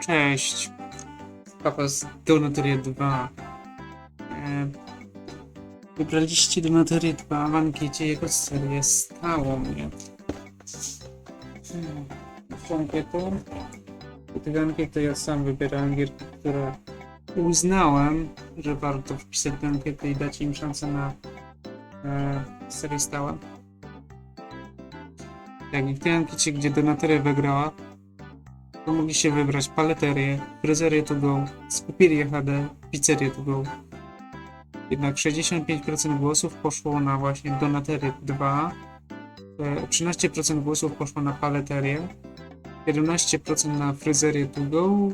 Cześć. Papa z Donatoria 2. E, wybraliście Donatoria 2 w ankiecie jako serię stałą, nie? Hmm. W ankietę. I tego ankiety ja sam wybierałem gierki, które uznałem, że warto wpisać do ankiety i dać im szansę na e, serię stałą. Jak i w tej ankiecie, gdzie Donatoria wygrała, mogliście wybrać paleterię, fryzerię to go, skupirię HD, pizzerię to go. Jednak 65% głosów poszło na właśnie Donaterię 2, e, 13% głosów poszło na paleterię, 17% na fryzerię to go,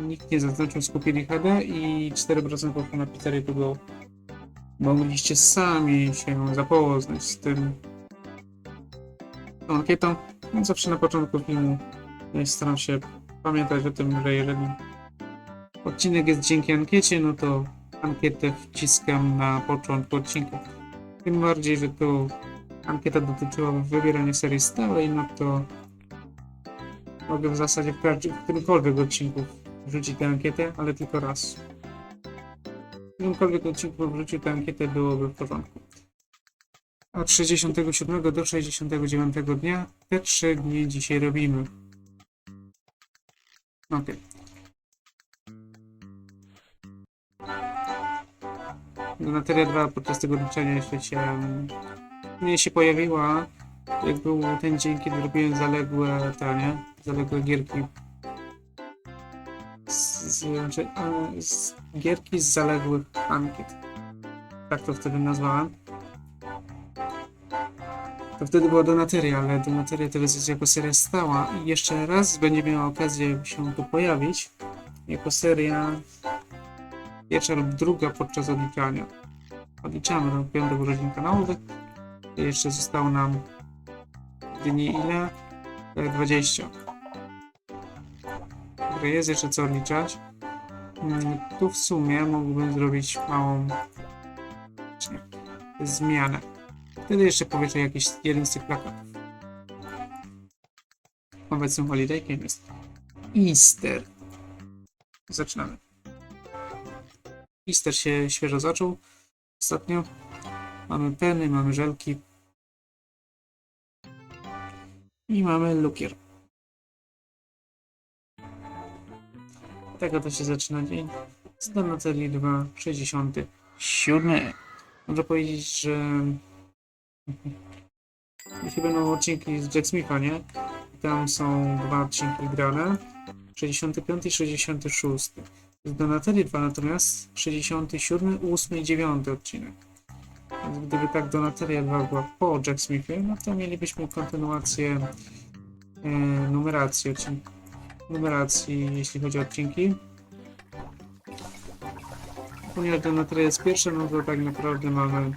nikt nie zaznaczył skupili HD i 4% poszło na pizzerię to go. Mogliście sami się zapoznać z tym tą ankietą. No, zawsze na początku filmu staram się pamiętać o tym, że jeżeli odcinek jest dzięki ankiecie, no to ankietę wciskam na początku odcinka. Tym bardziej, że to ankieta dotyczyła wybierania serii stałej, no to mogę w zasadzie w, każdym, którymkolwiek odcinku wrzucić tę ankietę, ale tylko raz. W którymkolwiek odcinku wrzucił tę ankietę byłoby w porządku. Od 67 do 69 dnia te trzy dni dzisiaj robimy. Okej. Donatelia 2 podczas tego liczenia jeszcze się mnie się pojawiła jak był ten dzień, kiedy robiłem zaległe te, nie? Zaległe gierki. Z, z, znaczy, a, z, gierki z zaległych ankiet. Tak to wtedy nazwałem. To wtedy była Donateria, ale Donateria to jest jako seria stała i jeszcze raz będzie miała okazję się tu pojawić jako seria pierwsza lub druga podczas odliczania. Odliczamy do piątych urodzin kanału. I jeszcze zostało nam dni ile? E, 20. Dobra, jest jeszcze co odliczać. Mm, Tu w sumie mógłbym zrobić małą zmianę. Wtedy jeszcze powieszę jakiś jeden z tych plakatów. Obecnym holidaykiem jest Easter. Zaczynamy. Easter się świeżo zaczął ostatnio. Mamy peny, mamy żelki. I mamy lukier. Tego to się zaczyna dzień. Stan na celi 2, 67. Można powiedzieć, że jeśli będą odcinki z Jack Smitha, nie? Tam są dwa odcinki grane. 65 i 66. Z Donatelli 2 natomiast 67, 8 i 9 odcinek. Więc gdyby tak Donatelia 2 była po Jack Smithie, no to mielibyśmy kontynuację e, numeracji odcinków. Numeracji, jeśli chodzi o odcinki. Ponieważ Donatelia jest pierwsza, no to tak naprawdę mamy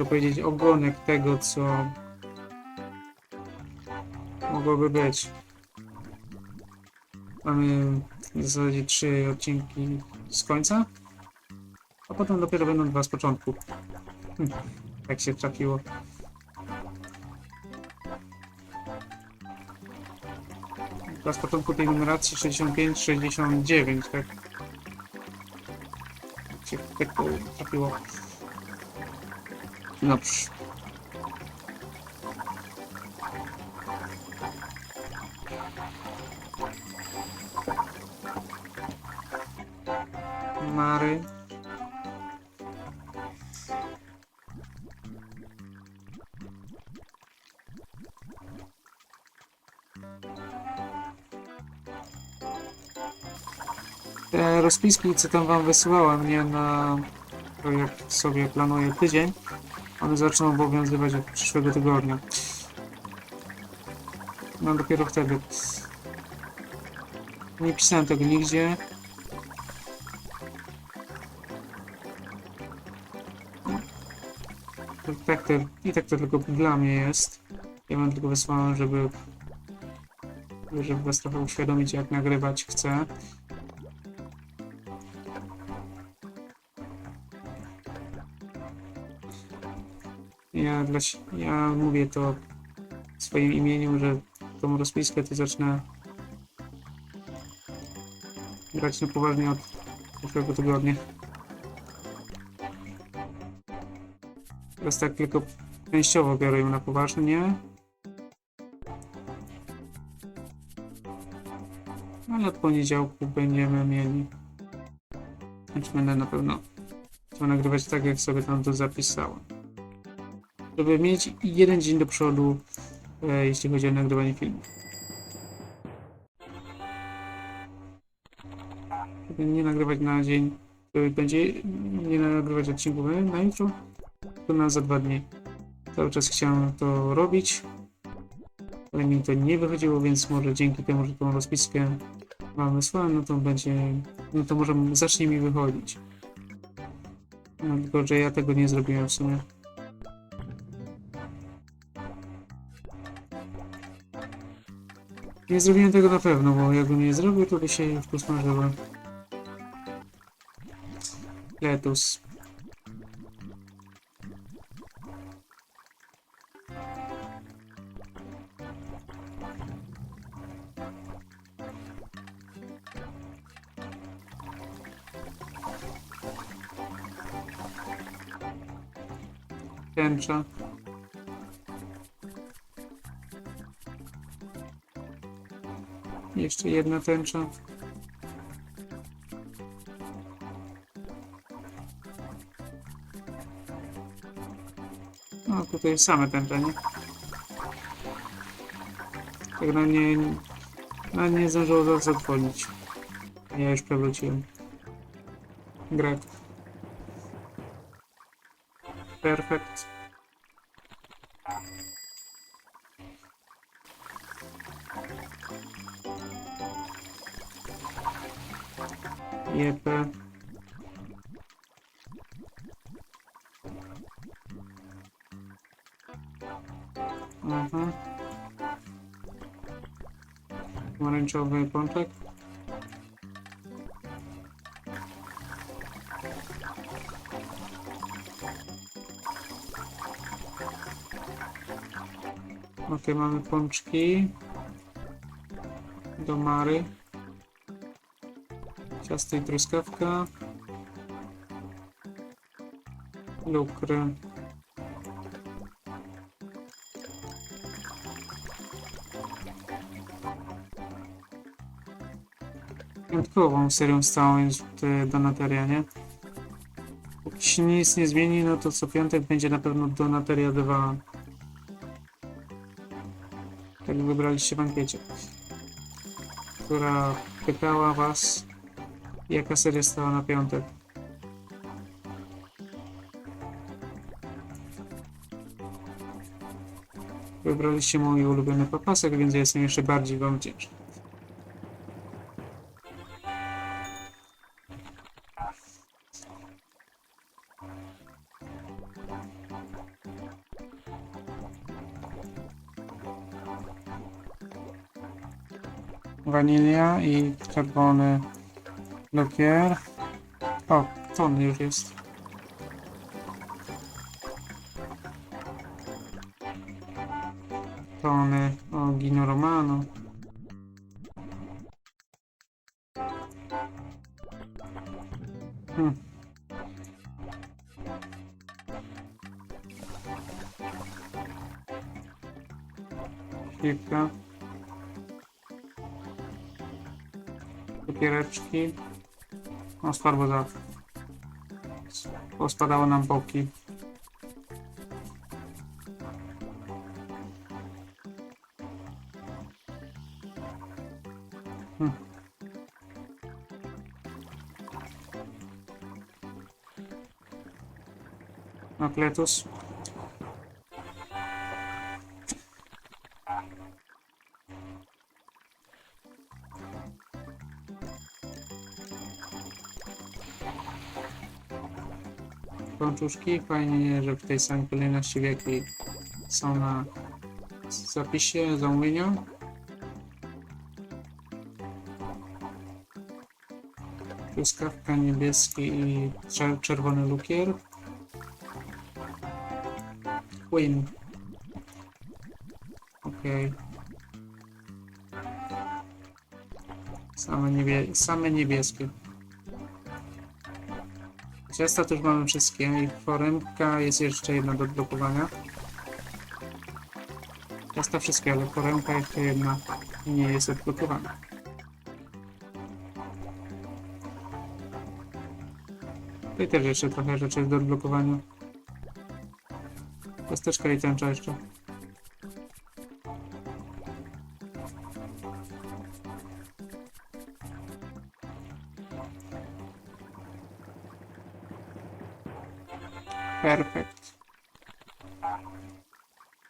mogę powiedzieć, ogonek tego, co mogłoby być. Mamy w zasadzie trzy odcinki z końca, a potem dopiero będą dwa z początku. Hm, tak się trafiło. Dwa z początku tej numeracji 65-69, tak? Tak się tak to trafiło. Dobrze. Mary. Te rozpiski, co tam wam wysyłałem, nie na to jak sobie planuję tydzień, one zaczną obowiązywać od przyszłego tygodnia. No dopiero wtedy. Nie pisałem tego nigdzie. To Tak to, I tak to tylko dla mnie jest. Ja wam tylko wysłałem, żeby żeby was trochę uświadomić jak nagrywać chcę. Ja, dla, ja mówię to w swoim imieniu, że tą rozpiskę to zacznę grać na poważnie od przyszłego tygodnia. Teraz tak tylko częściowo biorę ją na poważnie. Ale od poniedziałku będziemy mieli. Znaczy będę na pewno chciał nagrywać tak, jak sobie tam to zapisałem. Żeby mieć jeden dzień do przodu, e, jeśli chodzi o nagrywanie filmów. Żeby nie nagrywać na dzień, który będzie, nie nagrywać odcinków na jutro, to na za dwa dni. Cały czas chciałem to robić, ale mi to nie wychodziło, więc może dzięki temu, że tą rozpiskę mam wysłałem, no to będzie, no to może zacznie mi wychodzić. No, tylko, że ja tego nie zrobiłem w sumie. Nie zrobiłem tego na pewno, bo jakbym nie zrobił, to by się już posmażyło. Letus. Tęcza. Jeszcze jedna tęcza. No tutaj same tęcze, nie? Tak na nie... Na nie zdążyło zadzwonić. Ja już przewróciłem. Grek. Perfekt. Jepe. Aha. Pomarańczowy pączek. Ok, mamy pączki. Do Mary. Ciasto i truskawka. Lukry. Wyjątkową serią stałą jest e, Donateria, nie? Się nic nie zmieni, no to co piątek będzie na pewno Donateria 2. Tak wybraliście w ankiecie. Która pytała was, jaka seria stała na piątek. Wybraliście mój ulubiony papasek, więc jestem jeszcze bardziej wam wdzięczny. Wanilia i czerwony lukier. O, ton już jest. Tony o Gino Romano. Hmm. Śliwka. Cukiereczki. No, spadło za. Pospadało nam boki. Hmm. Pączuszki. Fajnie, że w tej samej kolejności, w jakiej są na zapisie zamówienia. Truskawka niebieski i czer- czerwony lukier. Queen. Okej. Same, niebie same niebieskie. Ciasta to już mamy wszystkie i foremka jest jeszcze jedna do odblokowania. Ciasta wszystkie, ale foremka jeszcze jedna nie jest odblokowana. Tutaj też jeszcze trochę rzeczy do odblokowania. Kosteczka i tęcza jeszcze. Perfekt.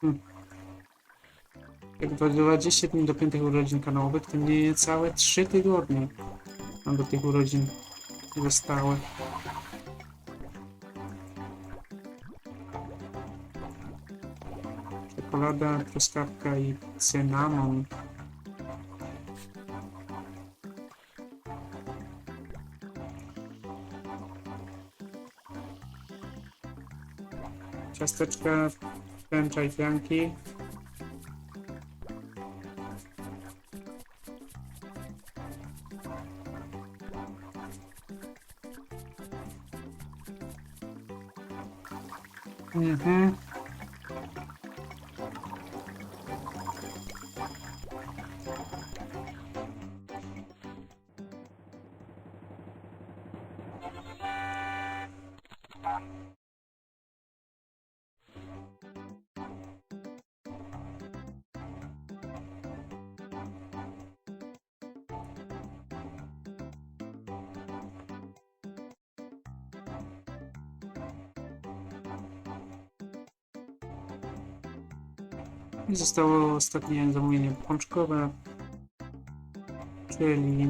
Hmm. Jak 20 dni do piątych urodzin kanałowych, to niecałe 3 tygodnie nam do tych urodzin zostały. Czekolada, truskawka i cynamon. Ciasteczka, tęcza i pianki. I zostało ostatnie zamówienie pączkowe, czyli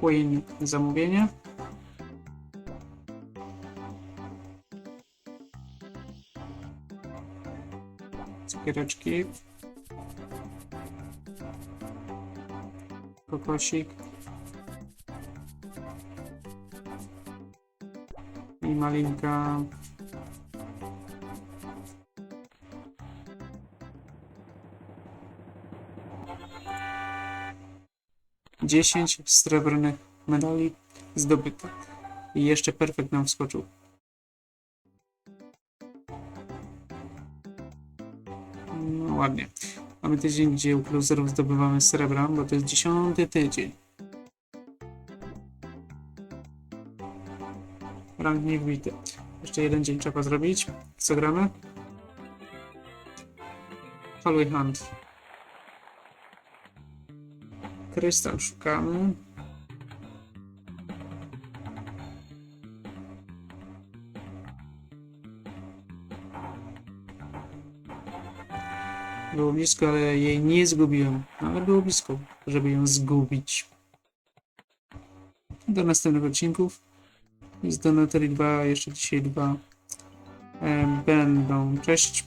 Queen zamówienie. Cukiereczki. Kokosik. I malinka. Dziesięć srebrnych medali zdobyte. I jeszcze perfekt nam wskoczył. No ładnie. Mamy tydzień, gdzie u closerów zdobywamy srebra, bo to jest dziesiąty tydzień. Rank nie wbity. Jeszcze jeden dzień trzeba zrobić. Co gramy? Holy Hunt. Krystal szukamy. Było blisko, ale jej nie zgubiłem. Ale było blisko, żeby ją zgubić. Do następnych odcinków. Z Donatory 2, jeszcze dzisiaj dwa e, będą. Cześć.